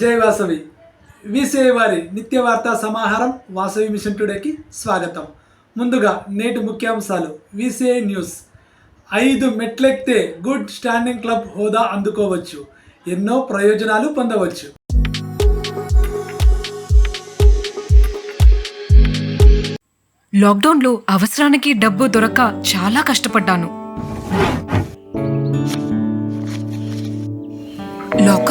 జై వాసవి. వీసీఐ వారి నిత్య వార్తా సమాహారం వాసవి మిషన్ టుడేకి స్వాగతం. ముందుగా నేటి ముఖ్యాంశాలు. VCI news. ఐదు మెట్లెక్తే గుడ్ స్టాండింగ్ క్లబ్ హోదా అందుకోవచ్చు. ఎన్నో ప్రయోజనాలు పొందవచ్చు. లాక్డౌన్లో అవసరానికి డబ్బు దొరక్క చాలా కష్టపడ్డాను.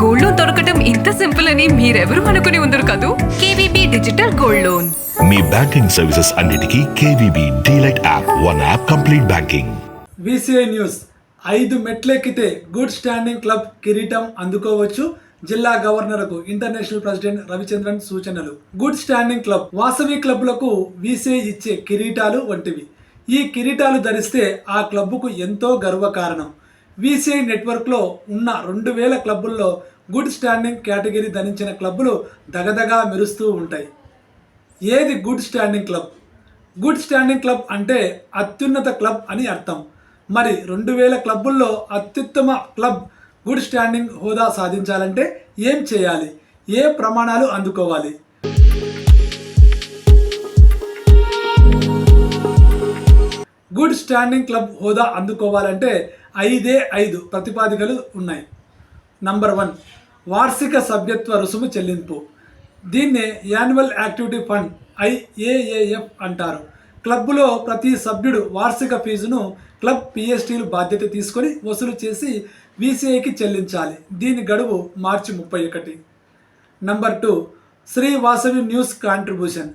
గోల్డ్ లోన్ దొరకటం ఇంత సింపుల్ అని మీరెవరూ అనుకుని ఉండరు కదూ? KVB digital gold loan. మీ బ్యాంకింగ్ సర్వీసెస్ అన్నిటికీ KVB DLite app. One app complete banking VCI news ఐదు మెట్లెక్కితే గుడ్ స్టాండింగ్ క్లబ్ కిరీటం అందుకోవచ్చు. జిల్లా గవర్నర్కు ఇంటర్నేషనల్ ప్రెసిడెంట్ రవిచంద్రన్ సూచనలు. Good standing club. వాసవి క్లబ్లకు వీసీఐ ఇచ్చే కిరీటాలు వంటివి. ఈ కిరీటాలు ధరిస్తే ఆ క్లబ్కు ఎంతో గర్వకారణం. వీసీఐ నెట్వర్క్లో ఉన్న రెండు వేల క్లబ్బుల్లో గుడ్ స్టాండింగ్ కేటగిరీ ధరించిన క్లబ్బులు దగదగా మెరుస్తూ ఉంటాయి. ఏది good standing club? Good standing club అంటే అత్యున్నత క్లబ్ అని అర్థం. మరి రెండు వేల క్లబ్బుల్లో అత్యుత్తమ క్లబ్ గుడ్ స్టాండింగ్ హోదా సాధించాలంటే ఏం చేయాలి? ఏ ప్రమాణాలు అందుకోవాలి? గుడ్ స్టాండింగ్ క్లబ్ హోదా అందుకోవాలంటే ఐదే ఐదు ప్రతిపాదికలు ఉన్నాయి. నంబర్ వన్ వార్షిక సభ్యత్వ రుసుము చెల్లింపు. దీన్నే యాన్యువల్ యాక్టివిటీ ఫండ్ ఐఏఏఎఫ్ అంటారు. క్లబ్లో ప్రతి సభ్యుడు వార్షిక ఫీజును క్లబ్ పిఎస్టీలు బాధ్యత తీసుకొని వసూలు చేసి వీసీఐకి చెల్లించాలి. దీని గడువు మార్చి ముప్పై ఒకటి. Number two Shri Vasavi news contribution.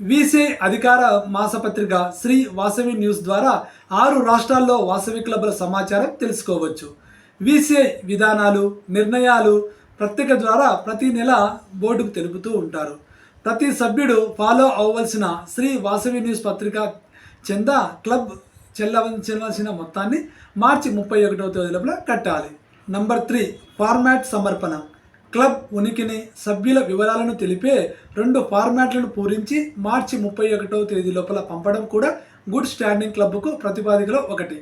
VCI అధికార మాసపత్రిక శ్రీ వాసవి న్యూస్ ద్వారా ఆరు రాష్ట్రాల్లో వాసవి క్లబ్ల సమాచారం తెలుసుకోవచ్చు. వీసీఐ విధానాలు నిర్ణయాలు పత్రిక ద్వారా ప్రతి నెల బోర్డుకు తెలుపుతూ ఉంటారు. ప్రతి సభ్యుడు ఫాలో అవ్వవలసిన శ్రీ వాసవి న్యూస్ పత్రిక చెంద క్లబ్ చెల్లవలసిన మొత్తాన్ని మార్చి ముప్పై ఒకటవ తేదీ లోపల కట్టాలి. నంబర్ త్రీ ఫార్మాట్ సమర్పణ. క్లబ్ ఉనికిని సభ్యుల వివరాలను తెలిపే రెండు ఫార్మాట్లను పూరించి మార్చి ముప్పై ఒకటవ తేదీ లోపల పంపడం కూడా గుడ్ స్టాండింగ్ క్లబ్కు ప్రతిపాదికలో ఒకటి.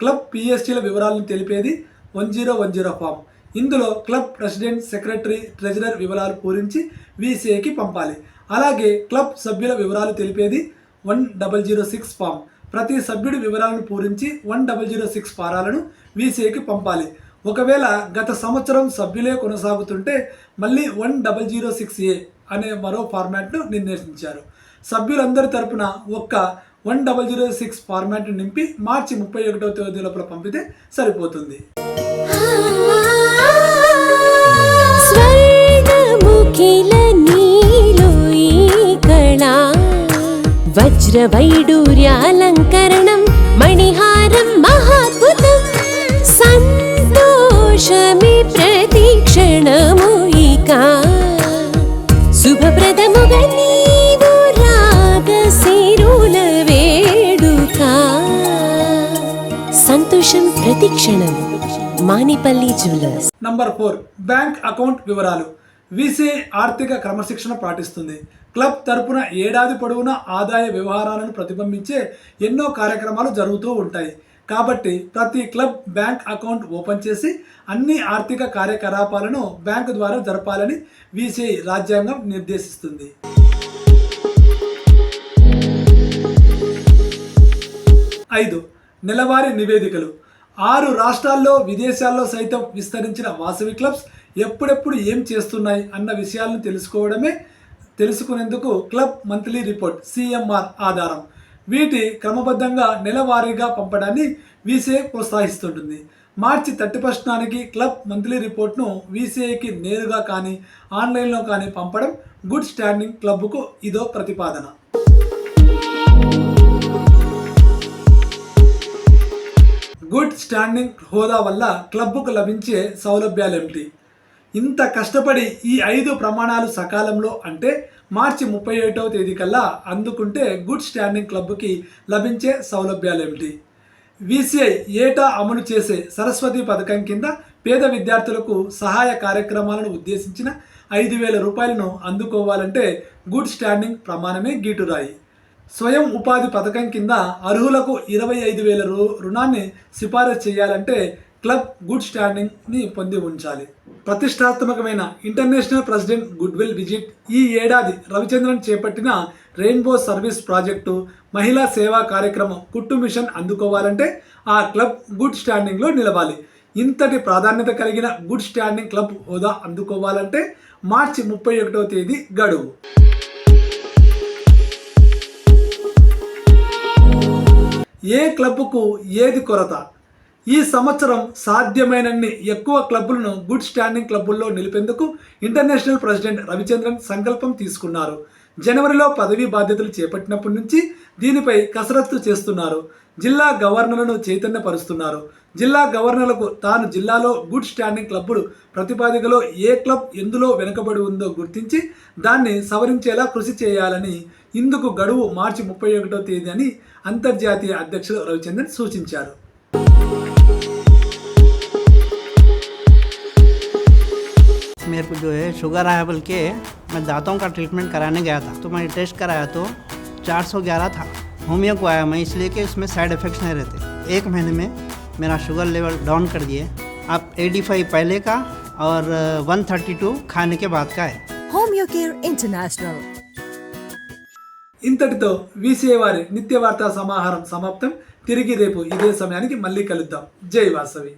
క్లబ్ పిఎస్టీల వివరాలను తెలిపేది one zero one zero form. ఇందులో క్లబ్ ప్రెసిడెంట్ సెక్రటరీ ట్రెజరర్ వివరాలు పూరించి వీసీఏకి పంపాలి. అలాగే క్లబ్ సభ్యుల వివరాలు తెలిపేది one double zero six form. ప్రతి సభ్యుడి వివరాలను పూరించి వన్ డబల్ జీరో సిక్స్ ఫారాలను వీసీఏకి పంపాలి. ఒకవేళ గత సంవత్సరం సభ్యులే కొనసాగుతుంటే మళ్ళీ one double zero six A అనే మరో ఫార్మాట్ను నిర్దేశించారు సభ్యులందరి తరపున ఒక్క వన్ డబల్ జీరో సిక్స్ ఫార్మాట్ను నింపి మార్చి ముప్పై ఒకటవ తేదీ లోపల పంపితే సరిపోతుంది. స్వర్ణముఖిల నీలో ప్రతిక్షణం Manipalli jewellers. Number four bank account వివరాలు. వీసీఐ ఆర్థిక క్రమశిక్షణ పాటిస్తుంది. క్లబ్ తరపున ఏడాది పొడవునా ఆదాయ వ్యవహారాలను ప్రతిబింబించే ఎన్నో కార్యక్రమాలు జరుగుతూ ఉంటాయి. కాబట్టి ప్రతి క్లబ్ బ్యాంక్ అకౌంట్ ఓపెన్ చేసి అన్ని ఆర్థిక కార్యకలాపాలను బ్యాంకు ద్వారా జరపాలని వీసీఐ రాజ్యాంగం నిర్దేశిస్తుంది. ఐదు నెలవారీ నివేదికలు. ఆరు రాష్ట్రాల్లో విదేశాల్లో సైతం విస్తరించిన వాసవి క్లబ్స్ ఎప్పుడెప్పుడు ఏం చేస్తున్నాయి అన్న విషయాలను తెలుసుకోవడమే తెలుసుకునేందుకు క్లబ్ మంత్లీ రిపోర్ట్ సిఎంఆర్ ఆధారం. వీటి క్రమబద్ధంగా నెలవారీగా పంపడాన్ని వీసీఐ ప్రోత్సహిస్తుంటుంది. మార్చి థర్టీ ఫస్ట్ నాటికి క్లబ్ మంత్లీ రిపోర్ట్ను వీసీఐకి నేరుగా కానీ ఆన్లైన్లో కానీ పంపడం గుడ్ స్టాండింగ్ క్లబ్కు ఇదో ప్రతిపాదన. గుడ్ స్టాండింగ్ హోదా వల్ల క్లబ్కు లభించే సౌలభ్యాలేమిటి? ఇంత కష్టపడి ఈ ఐదు ప్రమాణాలు సకాలంలో అంటే మార్చి ముప్పై ఏటవ తేదీ కల్లా అందుకుంటే గుడ్ స్టాండింగ్ క్లబ్కి లభించే సౌలభ్యాలు ఏమిటి వీసీఐ ఏటా అమలు చేసే సరస్వతి పథకం కింద పేద విద్యార్థులకు సహాయ కార్యక్రమాలను ఉద్దేశించిన ఐదు వేల రూపాయలను అందుకోవాలంటే గుడ్ స్టాండింగ్ ప్రమాణమే గీటురాయి. స్వయం ఉపాధి పథకం కింద అర్హులకు ఇరవై ఐదు వేల రూ రుణాన్ని సిఫారసు చేయాలంటే క్లబ్ గుడ్ స్టాండింగ్ని పొంది ఉంచాలి. ప్రతిష్టాత్మకమైన ఇంటర్నేషనల్ ప్రెసిడెంట్ గుడ్విల్ విజిట్ ఈ ఏడాది రవిచంద్రన్ చేపట్టిన రెయిన్బో సర్వీస్ ప్రాజెక్టు మహిళా సేవా కార్యక్రమం కుట్టు మిషన్ అందుకోవాలంటే ఆ క్లబ్ గుడ్ స్టాండింగ్లో నిలవాలి. ఇంతటి ప్రాధాన్యత కలిగిన గుడ్ స్టాండింగ్ క్లబ్ హోదా అందుకోవాలంటే మార్చి ముప్పై ఒకటో తేదీ గడువు. ఏ క్లబ్కు ఏది కొరత? ఈ సంవత్సరం సాధ్యమైనన్ని ఎక్కువ క్లబ్బులను గుడ్ స్టాండింగ్ క్లబ్బుల్లో నిలిపేందుకు ఇంటర్నేషనల్ ప్రెసిడెంట్ రవిచంద్రన్ సంకల్పం తీసుకున్నారు. జనవరిలో పదవీ బాధ్యతలు చేపట్టినప్పటి నుంచి దీనిపై కసరత్తు చేస్తున్నారు. జిల్లా గవర్నర్లను చైతన్యపరుస్తున్నారు జిల్లా గవర్నర్లకు తాను జిల్లాలో గుడ్ స్టాండింగ్ క్లబ్బులు ప్రతిపాదికలో ఏ క్లబ్ ఎందులో వెనుకబడి ఉందో గుర్తించి దాన్ని సవరించేలా కృషి చేయాలని ఇందుకు గడువు మార్చి ముప్పై ఒకటో తేదీ అని అంతర్జాతీయ అధ్యక్షులు రవిచంద్రన్ సూచించారు मेरे को जो है शुगर आया बोल के मैं दांतों का ट्रीटमेंट कराने गया था तो मैंने टेस्ट कराया तो 411 था होमियो को आया मैं इसलिए कि उसमें साइड इफ़ेक्ट्स नहीं रहते एक महीने में मेरा शुगर लेवल डाउन कर दिए अब 85 पहले का और 132 खाने के बाद का है Home Care International. ఇంతటితో వీసీఏ వారి నిత్య వార్తా సమాహారం సమాప్తం తిరిగి రేపు ఇదే సమయానికి మళ్ళీ కలుద్దాం జై వాసవి